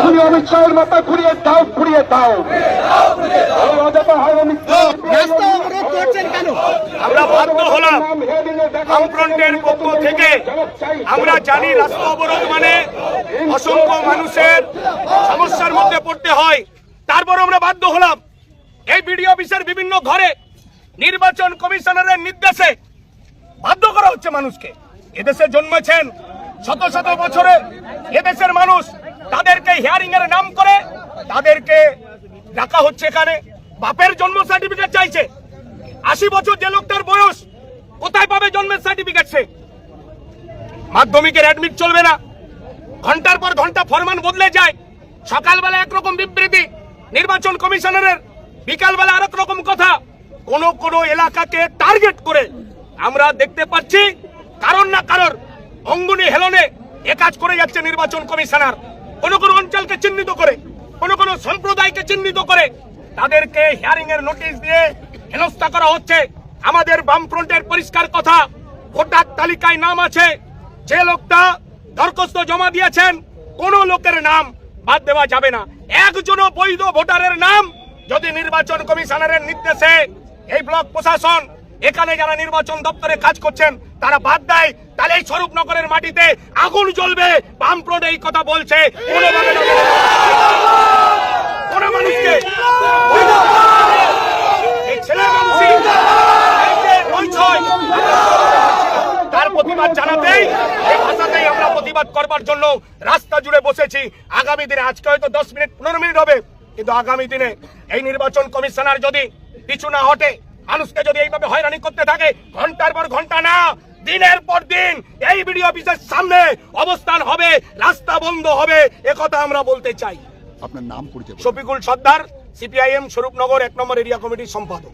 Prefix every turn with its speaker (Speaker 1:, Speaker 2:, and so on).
Speaker 1: খুনি অমিত মাথা ঘুরিয়ে দাও ঘুরিয়ে দাও।
Speaker 2: আমরা বাধ্য হলাম বামফ্রন্টের পক্ষ থেকে। আমরা জানি রাস্তা অবরোধ মানে অসংখ্য মানুষের সমস্যার মধ্যে পড়তে হয়। তারপর আমরা বাধ্য হলাম। এই বিডিও অফিসের বিভিন্ন ঘরে নির্বাচন কমিশনারের নির্দেশে বাধ্য করা হচ্ছে মানুষকে। এদেশে জন্মেছেন শত শত বছরে এদেশের মানুষ। তাদেরকে হিয়ারিং এর নাম করে তাদেরকে রাখা হচ্ছে এখানে। বাপের জন্ম সার্টিফিকেট চাইছে। আশি বছর যে লোকটার বয়স, কোথায় পাবে জন্মের সার্টিফিকেট সে? মাধ্যমিকের অ্যাডমিট চলবে না। ঘণ্টার পর ঘণ্টা ফরমান বদলে যায়। সকালবেলা একরকম বিবৃতি, নির্বাচন কমিশনারের। বিকালবেলা আরেক রকম কথা। কোন কোন এলাকাকে টার্গেট করে আমরা দেখতে পাচ্ছি, কারণ না কারোর অঙ্গুনি হেলনে এ কাজ করে যাচ্ছে নির্বাচন কমিশনার। কোন কোন অঞ্চলকে চিহ্নিত করে কোন কোন সম্প্রদায়কে চিহ্নিত করে তাদেরকে হিয়ারিং এর নোটিশ দিয়ে হেনস্থা করা হচ্ছে। আমাদের বামফ্রন্টের পরিষ্কার কথা, ভোটার তালিকায় নাম আছে। যে লোকটা দরখাস্ত জমা দিয়েছেন, কোন লোকের নাম বাদ দেওয়া যাবে না। একজনও বৈধ ভোটারের নাম যদি নির্বাচন কমিশনারের নির্দেশে এই ব্লক প্রশাসন, এখানে যারা নির্বাচন দপ্তরে কাজ করছেন তারা বাদ দেয়, তাহলে এই স্বরূপনগরের মাটিতে আগুন জ্বলবে। বামফ্রন্ট এই কথা বলছে। প্রতিবাদ করবার জন্য রাস্তা জুড়ে বসেছি। আগামী দিনে, আজকে হয়তো দশ মিনিট, পনেরো মিনিট হবে। কিন্তু আগামী দিনে এই নির্বাচন কমিশনার যদি না হটে, মানুষকে যদি এইভাবে হয়রানি করতে থাকে, ঘণ্টার পর ঘণ্টা না দিনের পর দিন এই বিডিও অফিসের সামনে অবস্থান হবে রাস্তা বন্ধ হবে একথা আমরা বলতে চাই
Speaker 3: আপনার নাম পরিচয়।
Speaker 2: শফিকুল সর্দার সিপিআইএম স্বরূপনগর এক নম্বর এরিয়া কমিটির সম্পাদক